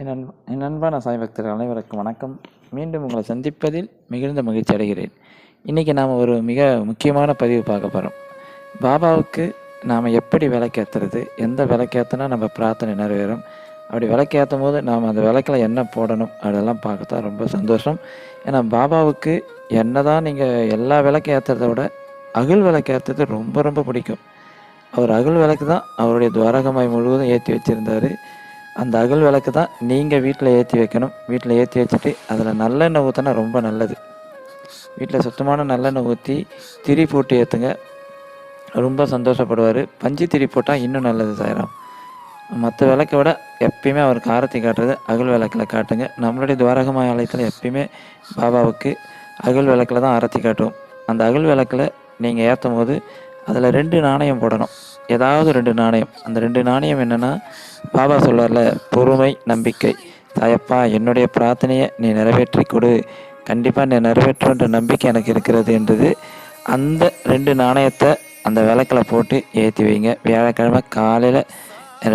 என் அன்ப என் அன்பான சாய் பக்தர்கள் அனைவருக்கும் வணக்கம். மீண்டும் உங்களை சந்திப்பதில் மிகுந்த மகிழ்ச்சி அடைகிறேன். இன்றைக்கி நாம் ஒரு மிக முக்கியமான பதிவு பார்க்க போகிறோம் பாபாவுக்கு நாம் எப்படி விளக்கேற்றுறது எந்த விளக்கேற்றினா நம்ம பிரார்த்தனை நிறைவேறும். அப்படி விளக்கேற்றும் போது நாம் அந்த விளக்கில் என்ன போடணும் அதெல்லாம் பார்க்கத்தான் ரொம்ப சந்தோஷம். ஏன்னா பாபாவுக்கு என்ன தான் நீங்கள் எல்லா விளக்கு ஏற்றுறத விட அகில் விளக்கு ஏற்றுறது ரொம்ப ரொம்ப பிடிக்கும். அவர் அகில் விளக்கு தான் அவருடைய துவாரகமாய் முழுவதும் ஏற்றி வச்சுருந்தார். அந்த அகல் விளக்கு தான் நீங்கள் வீட்டில் ஏற்றி வைக்கணும். வீட்டில் ஏற்றி வச்சுட்டு அதில் நல்லெண்ணெய் ஊற்றினா ரொம்ப நல்லது. வீட்டில் சுத்தமான நல்லெண்ணெய் ஊற்றி திரி போட்டு ஏற்றுங்க ரொம்ப சந்தோஷப்படுவார். பஞ்சு திரி போட்டால் இன்னும் நல்லது சாயிரம். மற்ற விளக்கை விட எப்பயுமே அவர் காரத்தை காட்டுறது அகல் விளக்கில் காட்டுங்க. நம்மளுடைய துவாரகமாய ஆலயத்தில் எப்பயுமே பாபாவுக்கு அகல் விளக்கில் தான் ஆரத்தி காட்டுவோம். அந்த அகல் விளக்கில் நீங்கள் ஏற்றும் போது அதில் ரெண்டு நாணயம் போடணும். ஏதாவது ரெண்டு நாணயம். அந்த ரெண்டு நாணயம் என்னென்னா பாபா சொல்வார்ல பொறுமை நம்பிக்கை. தாயப்பா என்னுடைய பிரார்த்தனையை நீ நிறைவேற்றி கொடு. கண்டிப்பாக நீ நிறைவேற்றுன்ற நம்பிக்கை எனக்கு இருக்கிறது என்றது. அந்த ரெண்டு நாணயத்தை அந்த விளக்கில் போட்டு ஏற்றி வைங்க. வியாழக்கிழமை காலையில்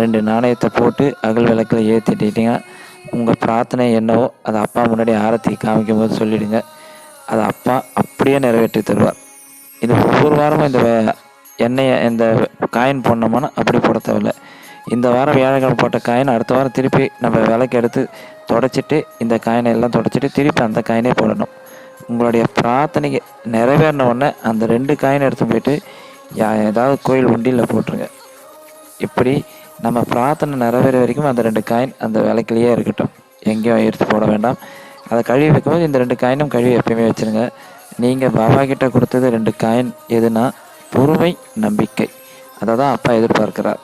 ரெண்டு நாணயத்தை போட்டு அகல் விளக்கில் ஏற்றிட்டீங்கன்னா உங்கள் பிரார்த்தனை என்னவோ அதை அப்பா முன்னாடி ஆரத்தி காமிக்கும் போது சொல்லிவிடுங்க அதை அப்பா அப்படியே நிறைவேற்றி தருவார். இது ஒவ்வொரு வாரமும் இந்த எண்ணெயை இந்த காயின் போடணுமானா அப்படி போட தேவையில்ல. இந்த வாரம் வியாழக்கிழமை போட்ட காயின் அடுத்த வாரம் திருப்பி நம்ம விலைக்கு எடுத்து தொடச்சிட்டு இந்த காயினை எல்லாம் தொடச்சிட்டு திருப்பி அந்த காயினே போடணும். உங்களுடைய பிரார்த்தனைக்கு நிறைவேறின உடனே அந்த ரெண்டு காயின் எடுத்து போயிட்டு யா- ஏதாவது கோயில் உண்டியில் போட்டுருங்க. இப்படி நம்ம பிரார்த்தனை நிறைவேற வரைக்கும் அந்த ரெண்டு காயின் அந்த விலைக்குள்ளேயே இருக்கட்டும். எங்கேயும் எடுத்து போட வேண்டாம். அதை கழுவி வைக்கும்போது இந்த ரெண்டு காயினும் கழுவி எப்பயுமே வச்சுருங்க. நீங்கள் பாபா கிட்ட கொடுத்தது ரெண்டு காயின் எதுனா பொறுமை நம்பிக்கை. அதை தான் அப்பா எதிர்பார்க்கிறார்.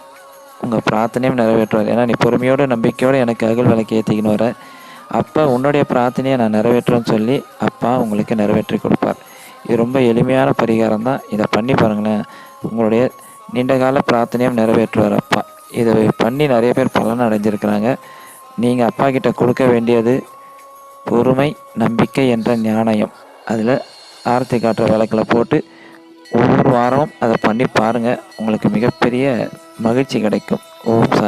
உங்கள் பிரார்த்தனையும் நிறைவேற்றுவார். ஏன்னா நீ பொறுமையோடு நம்பிக்கையோடு எனக்கு அகல் விளக்கு ஏற்றிக்கின்னு வர. அப்போ உன்னுடைய பிரார்த்தனையை நான் நிறைவேற்றுவேன்னு சொல்லி அப்பா உங்களுக்கு நிறைவேற்றி கொடுப்பார். இது ரொம்ப எளிமையான பரிகாரம் தான். இதை பண்ணி பாருங்களேன். உங்களுடைய நீண்டகால பிரார்த்தனையும் நிறைவேற்றுவார் அப்பா. இதை பண்ணி நிறைய பேர் பலன் அடைஞ்சிருக்கிறாங்க. நீங்கள் அப்பா கிட்ட கொடுக்க வேண்டியது பொறுமை நம்பிக்கை என்ற ஞானயம். அதில் ஆரத்தி காட்டுற விளக்கில் போட்டு ஒவ்வொரு வாரமும் அதை பண்ணி பாருங்கள் உங்களுக்கு மிகப்பெரிய மகிழ்ச்சி கிடைக்கும். ஓம் சார்